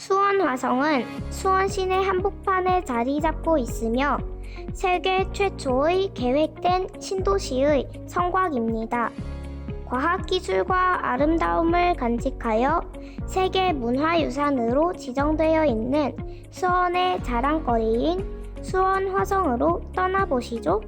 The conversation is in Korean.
수원 화성은 수원 시내 한복판에 자리 잡고 있으며 세계 최초의 계획된 신도시의 성곽입니다. 과학기술과 아름다움을 간직하여 세계 문화유산으로 지정되어 있는 수원의 자랑거리인 수원 화성으로 떠나보시죠.